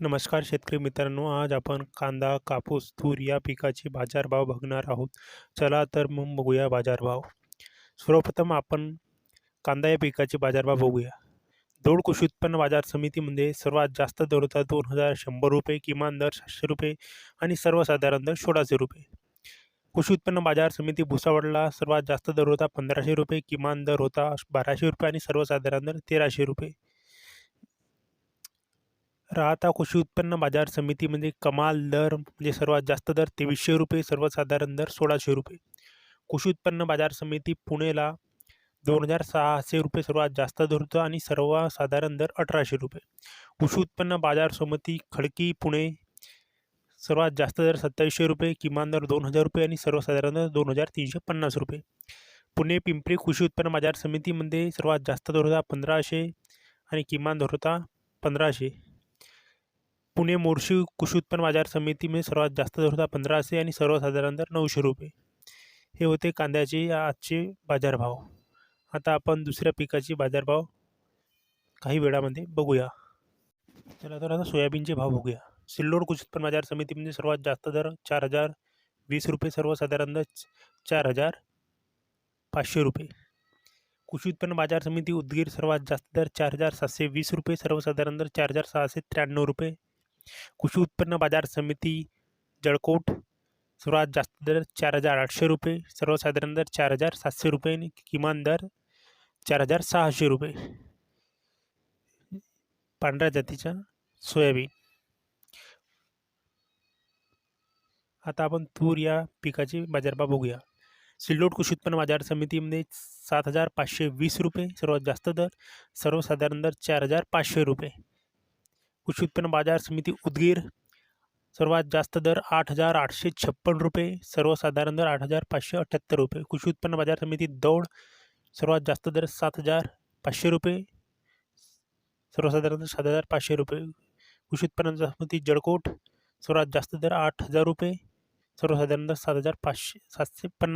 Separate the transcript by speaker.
Speaker 1: नमस्कार शेतकरी मित्रांनो आज आपण कांदा कापूस तूर या पिकाचे बाजारभाव बघणार आहोत. चला तर मग बघूया बाजारभाव. सर्वप्रथम आपण कांदा या पिकाचे बाजारभाव बघूया. दौड कृषी उत्पन्न बाजार समितीमध्ये सर्वात जास्त दर होता दोन हजार शंभर रुपये किमान दर सातशे रुपये आणि सर्वसाधारण दर सोळाशे रुपये. कृषी उत्पन्न बाजार समिती भुसावळला सर्वात जास्त दर होता पंधराशे रुपये किमान दर होता बाराशे रुपये आणि सर्वसाधारण दर तेराशे रुपये. राहता कृषी उत्पन्न बाजार समितीमध्ये म्हणजे कमाल दर म्हणजे सर्वात जास्त दर तेवीसशे रुपये सर्वसाधारण दर सोळाशे रुपये. कृषी उत्पन्न बाजार समिती पुणेला दोन हजार सहाशे रुपये सर्वात जास्त दर होतं आणि सर्वसाधारण दर अठराशे रुपये. कृषी उत्पन्न बाजार समिती खडकी पुणे सर्वात जास्त दर सत्तावीसशे रुपये किमान दर दोन हजार रुपये आणि सर्वसाधारण दर दोन हजार तीनशे पन्नास रुपये. पुणे पिंपरी कृषी उत्पन्न बाजार समितीमध्ये सर्वात जास्त दर होता पंधराशे आणि किमान दर होता पंधराशे. पुणे मोर्शी कृषी उत्पन्न बाजार समितीमध्ये सर्वात जास्त दर होता पंधराशे आणि सर्वसाधारण दर नऊशे रुपये. हे होते कांद्याचे आजचे बाजारभाव. आता आपण दुसऱ्या पिकाचे बाजारभाव काही वेळामध्ये बघूया. चला तर आता सोयाबीनचे भाव बघूया. सिल्लोड कृषी उत्पन्न बाजार समितीमध्ये सर्वात जास्त दर चार हजार वीस रुपये सर्वसाधारण दर चार हजार पाचशे रुपये. कृषी उत्पन्न बाजार समिती उदगीर सर्वात जास्त दर चार हजार सातशे वीस रुपये सर्वसाधारण दर चार हजार सहाशे त्र्याण्णव रुपये. कृषी उत्पन्न बाजार समिती जळकोट सर्वात जास्त दर चार हजार आठशे रुपये सर्वसाधारण दर चार हजार सातशे रुपये आणि किमान दर चार हजार सहाशे रुपये. पांढऱ्या जातीच्या सोयाबीन. आता आपण तूर या पिकाचे बाजारभाव बघूया. सिल्लोड कृषी उत्पन्न बाजार समितीमध्ये सात हजार पाचशे वीस रुपये सर्वात जास्त दर सर्वसाधारण दर चार हजार पाचशे रुपये. कृषी उत्पन्न बाज़ार समिती उदगीर सर्वात जास्त दर आठ हज़ार आठशे छप्पन रुपये, सर्वसाधारण दर आठ हज़ार पाचशे अठ्ठ्याहत्तर रुपये। कृषी उत्पन्न बाज़ार समिती दौड सर्वात जास्त दर सात हज़ार पाचशे रुपये, सर्वसाधारण दर सात हज़ार पाचशे रुपये। कृषी उत्पन्न समिती जळकोट सर्वात जास्त दर आठ हज़ार रुपये, सर्वसाधारण दर सात हज़ार पाचशे सातशे पन्नास।